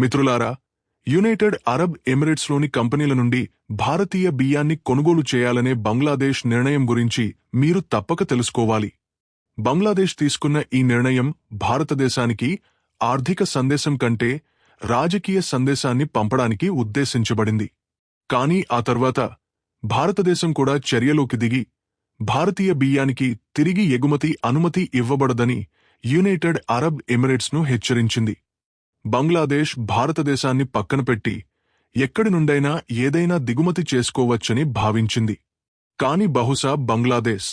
మిత్రులారా United Arab ఎమిరేట్స్లోని కంపెనీల నుండి భారతీయ బియ్యాన్ని కొనుగోలు చేయాలనే బంగ్లాదేశ్ నిర్ణయం గురించి మీరు తప్పక తెలుసుకోవాలి. బంగ్లాదేశ్ తీసుకున్న ఈ నిర్ణయం భారతదేశానికి ఆర్థిక సందేశం కంటే రాజకీయ సందేశాన్ని పంపడానికి ఉద్దేశించబడింది. కానీ ఆ తర్వాత భారతదేశం కూడా చర్యలోకి దిగి భారతీయ బియ్యానికి తిరిగి ఎగుమతి అనుమతి ఇవ్వబడదని యునైటెడ్ అరబ్ ఎమిరేట్స్ను హెచ్చరించింది. బంగ్లాదేశ్ భారతదేశాన్ని పక్కన పెట్టి ఎక్కడి నుండైనా ఏదైనా దిగుమతి చేసుకోవచ్చని భావించింది. కాని బహుశా బంగ్లాదేశ్.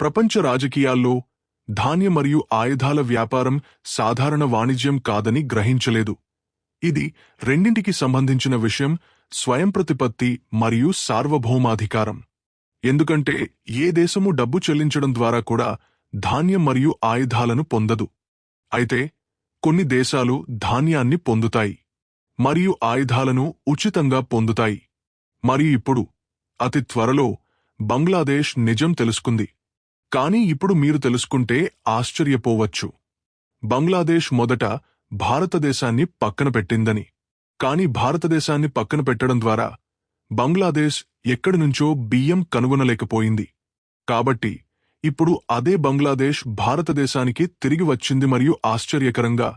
ప్రపంచ రాజకీయాల్లో ధాన్య మరియు ఆయుధాల వ్యాపారం సాధారణ వాణిజ్యం కాదని గ్రహించలేదు. ఇది రెండింటికి సంబంధించిన విషయం స్వయంప్రతిపత్తి మరియు సార్వభౌమాధికారం. ఎందుకంటే ఏ దేశము డబ్బు చెల్లించడం ద్వారా కూడా ధాన్యం మరియు ఆయుధాలను పొందదు. అయితే కొన్ని దేశాలు ధాన్యాన్ని పొందుతాయి మరియు ఆయుధాలను ఉచితంగా పొందుతాయి. మరియు ఇప్పుడు అతి త్వరలో బంగ్లాదేశ్ నిజం తెలుసుకుంది. కానీ ఇప్పుడు మీరు తెలుసుకుంటే ఆశ్చర్యపోవచ్చు. బంగ్లాదేశ్ మొదట భారతదేశాన్ని పక్కన పెట్టిందని. కాని భారతదేశాన్ని పక్కన పెట్టడం ద్వారా బంగ్లాదేశ్ ఎక్కడి నుంచో బియ్యం కనుగొనలేకపోయింది. కాబట్టి ఇప్పుడు అదే బంగ్లాదేశ్ భారతదేశానికి తిరిగి వచ్చింది మరియు ఆశ్చర్యకరంగా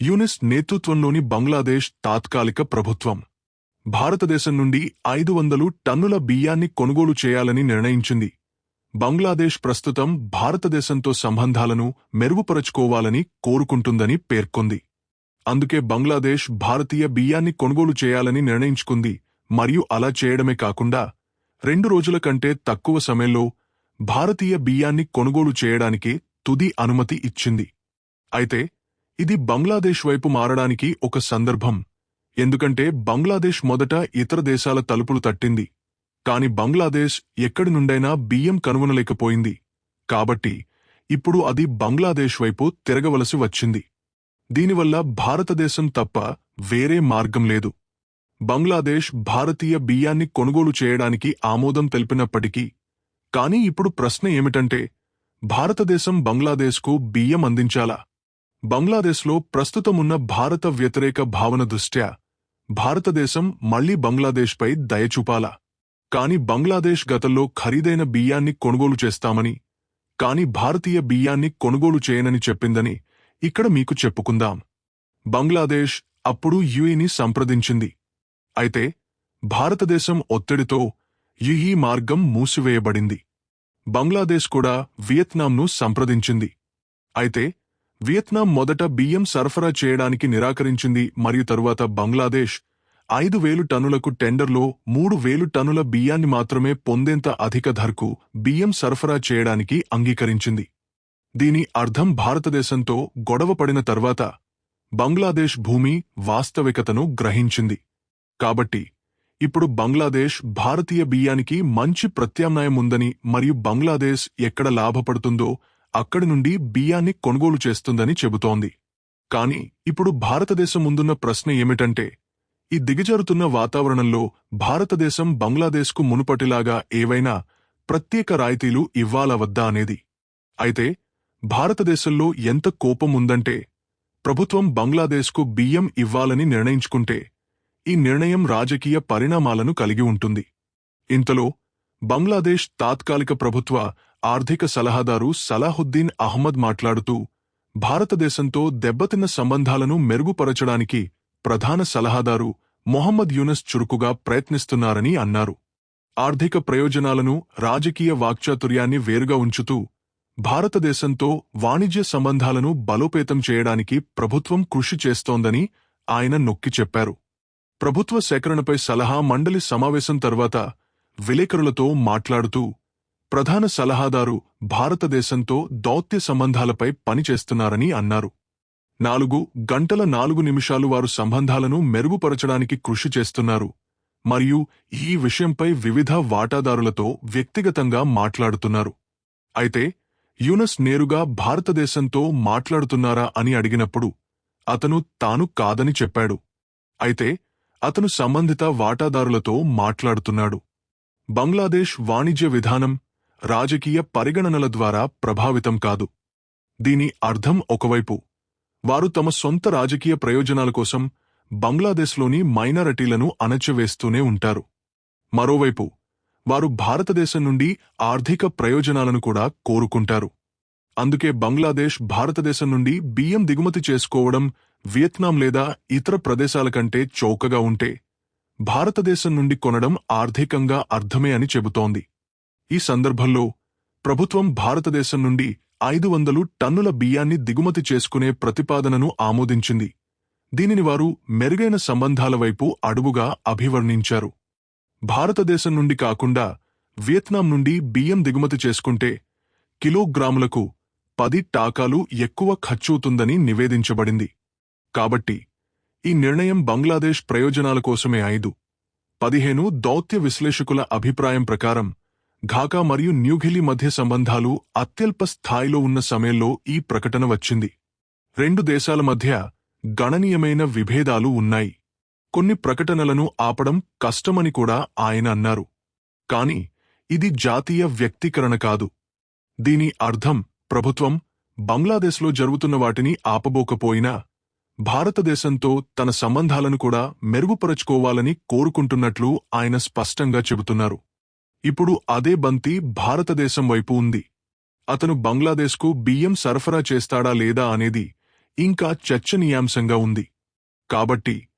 యూనిస్ నేతృత్వంలోని బంగ్లాదేశ్ తాత్కాలిక ప్రభుత్వం. భారతదేశం నుండి ఐదు వందలు టన్నుల బియ్యాన్ని కొనుగోలు చేయాలని నిర్ణయించింది. బంగ్లాదేశ్ ప్రస్తుతం భారతదేశంతో సంబంధాలను మెరుగుపరచుకోవాలని కోరుకుంటుందని పేర్కొంది. అందుకే బంగ్లాదేశ్ భారతీయ బియ్యాన్ని కొనుగోలు చేయాలని నిర్ణయించుకుంది మరియు అలా చేయడమే కాకుండా రెండు రోజుల కంటే తక్కువ సమయంలో భారతీయ బియ్యాన్ని కొనుగోలు చేయడానికి తుది అనుమతి ఇచ్చింది. అయితే ఇది బంగ్లాదేశ్ వైపు మారడానికి ఒక సందర్భం. ఎందుకంటే బంగ్లాదేశ్ మొదట ఇతర దేశాల తలుపులు తట్టింది. కాని బంగ్లాదేశ్ ఎక్కడి నుండైనా బియ్యం కనుగొనలేకపోయింది. కాబట్టి ఇప్పుడు అది బంగ్లాదేశ్ వైపు తిరగవలసి వచ్చింది. దీనివల్ల భారతదేశం తప్ప వేరే మార్గం లేదు. బంగ్లాదేశ్ భారతీయ బియ్యాన్ని కొనుగోలు చేయడానికి ఆమోదం తెలిపినప్పటికీ కానీ ఇప్పుడు ప్రశ్న ఏమిటంటే భారతదేశం బంగ్లాదేశ్కు బియ్యం అందించాలా? బంగ్లాదేశ్లో ప్రస్తుతమున్న భారత వ్యతిరేక భావన దృష్ట్యా భారతదేశం మళ్ళీ బంగ్లాదేశ్పై దయచూపాలా కాని బంగ్లాదేశ్ గతంలో ఖరీదైన బియ్యాన్ని కొనుగోలు చేస్తామని కాని భారతీయ బియ్యాన్ని కొనుగోలు చేయనని చెప్పిందని ఇక్కడ మీకు చెప్పుకుందాం. బంగ్లాదేశ్ అప్పుడు యుఏని సంప్రదించింది. అయితే భారతదేశం ఒత్తిడితో యుఈ మార్గం మూసివేయబడింది. బంగ్లాదేశ్ కూడా వియత్నాంను సంప్రదించింది. అయితే వియత్నాం మొదట బియ్యం సరఫరా చేయడానికి నిరాకరించింది మరియు తరువాత బంగ్లాదేశ్ ఐదు వేలు టన్నులకు టెండర్లో మూడు వేలు టన్నుల బియ్యాన్ని మాత్రమే పొందేంత అధిక ధరకు బియ్యం సరఫరా చేయడానికి అంగీకరించింది. దీని అర్థం భారతదేశంతో గొడవపడిన తర్వాత బంగ్లాదేశ్ భూమి వాస్తవికతను గ్రహించింది. కాబట్టి ఇప్పుడు బంగ్లాదేశ్ భారతీయ బియ్యానికి మంచి ప్రత్యామ్నాయం ఉందని మరియు బంగ్లాదేశ్ ఎక్కడ లాభపడుతుందో అక్కడి నుండి బియ్యాన్ని కొనుగోలు చేస్తుందని చెబుతోంది. కాని ఇప్పుడు భారతదేశం ముందున్న ప్రశ్న ఏమిటంటే ఈ దిగజారుతున్న వాతావరణంలో భారతదేశం బంగ్లాదేశ్కు మునుపటిలాగా ఏవైనా ప్రత్యేక రాయితీలు ఇవ్వాలా వద్దా అనేది? అయితే భారతదేశంలో ఎంత కోపం ఉందంటే ప్రభుత్వం బంగ్లాదేశ్కు బియ్యం ఇవ్వాలని నిర్ణయించుకుంటే ఈ నిర్ణయం రాజకీయ పరిణామాలను కలిగి ఉంటుంది. ఇంతలో బంగ్లాదేశ్ తాత్కాలిక ప్రభుత్వ ఆర్థిక సలహాదారు సలాహుద్దీన్ అహ్మద్ మాట్లాడుతూ భారతదేశంతో దెబ్బతిన్న సంబంధాలను మెరుగుపరచడానికి ప్రధాన సలహాదారు మొహమ్మద్ యూనస్ చురుకుగా ప్రయత్నిస్తున్నారని అన్నారు. ఆర్థిక ప్రయోజనాలను రాజకీయ వాక్చాతుర్యాన్ని వేరుగా ఉంచుతూ భారతదేశంతో వాణిజ్య సంబంధాలను బలోపేతం చేయడానికి ప్రభుత్వం కృషి చేస్తోందని ఆయన నొక్కి చెప్పారు. ప్రభుత్వ సేకరణపై సలహా మండలి సమావేశం తర్వాత విలేకరులతో మాట్లాడుతూ ప్రధాన సలహాదారు భారతదేశంతో దౌత్య సంబంధాలపై పనిచేస్తున్నారని అన్నారు. నాలుగు గంటల నాలుగు నిమిషాలు వారు సంబంధాలను మెరుగుపరచడానికి కృషి చేస్తున్నారు. మరియు ఈ విషయంపై వివిధ వాటాదారులతో వ్యక్తిగతంగా మాట్లాడుతున్నారు. అయితే యూనస్ నేరుగా భారతదేశంతో మాట్లాడుతున్నారా అని అడిగినప్పుడు అతను తాను కాదని చెప్పాడు. అయితే అతను సంబంధిత వాటాదారులతో మాట్లాడుతున్నాడు. బంగ్లాదేశ్ వాణిజ్య విధానం రాజకీయ పరిగణనల ద్వారా ప్రభావితం కాదు. దీని అర్థం ఒకవైపు వారు తమ సొంత రాజకీయ ప్రయోజనాల కోసం బంగ్లాదేశ్లోని మైనారిటీలను అణచివేస్తూనే ఉంటారు. మరోవైపు వారు భారతదేశం నుండి ఆర్థిక ప్రయోజనాలను కూడా కోరుకుంటారు. అందుకే బంగ్లాదేశ్ భారతదేశం నుండి బియ్యం దిగుమతి చేసుకోవడం వియత్నాం లేదా ఇతర ప్రదేశాల కంటే చౌకగా ఉంటే భారతదేశం నుండి కొనడం ఆర్థికంగా అర్థమే అని చెబుతోంది. ఈ సందర్భంలో ప్రభుత్వం భారతదేశం నుండి ఐదు వందలు టన్నుల బియ్యాన్ని దిగుమతి చేసుకునే ప్రతిపాదనను ఆమోదించింది. దీనిని వారు మెరుగైన సంబంధాల వైపు అడుగుగా అభివర్ణించారు. భారతదేశం నుండి కాకుండా వియత్నాం నుండి బియ్యం దిగుమతి చేసుకుంటే కిలోగ్రాములకు పది టాకాలు ఎక్కువ ఖర్చవుతుందని నివేదించబడింది. కాబట్టి ఈ నిర్ణయం బంగ్లాదేశ్ ప్రయోజనాల కోసమే ఐదు. పదిహేను దౌత్య విశ్లేషకుల అభిప్రాయం ప్రకారం ఢాకా మరియు న్యూఢిల్లీ మధ్య సంబంధాలు అత్యల్ప స్థాయిలో ఉన్న సమయంలో ఈ ప్రకటన వచ్చింది. రెండు దేశాల మధ్య గణనీయమైన విభేదాలు ఉన్నాయి. కొన్ని ప్రకటనలను ఆపడం కష్టమని కూడా ఆయన అన్నారు. కాని ఇది జాతీయ వ్యక్తీకరణ కాదు. దీని అర్థం ప్రభుత్వం బంగ్లాదేశ్లో జరుగుతున్న వాటిని ఆపబోకపోయినా భారతదేశంతో తన సంబంధాలను కూడా మెరుగుపరచుకోవాలని కోరుకుంటున్నట్లు ఆయన స్పష్టంగా చెబుతున్నారు. ఇప్పుడు అదే బంతి భారతదేశం వైపు ఉంది. అతను బంగ్లాదేశ్కు బియ్యం సరఫరా చేస్తాడా లేదా అనేది ఇంకా చర్చనీయాంశంగా ఉంది. కాబట్టి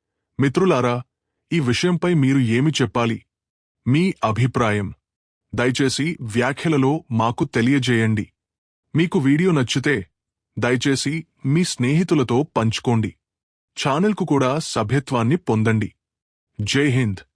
మిత్రులారా ఈ విషయంపై మీరు ఏమి చెప్పాలి? మీ అభిప్రాయం. దయచేసి వ్యాఖ్యలలో మాకు తెలియజేయండి. మీకు వీడియో నచ్చితే దయచేసి మీ స్నేహితులతో పంచుకోండి. ఛానల్కు కూడా సభ్యత్వాన్ని పొందండి. జై హింద్.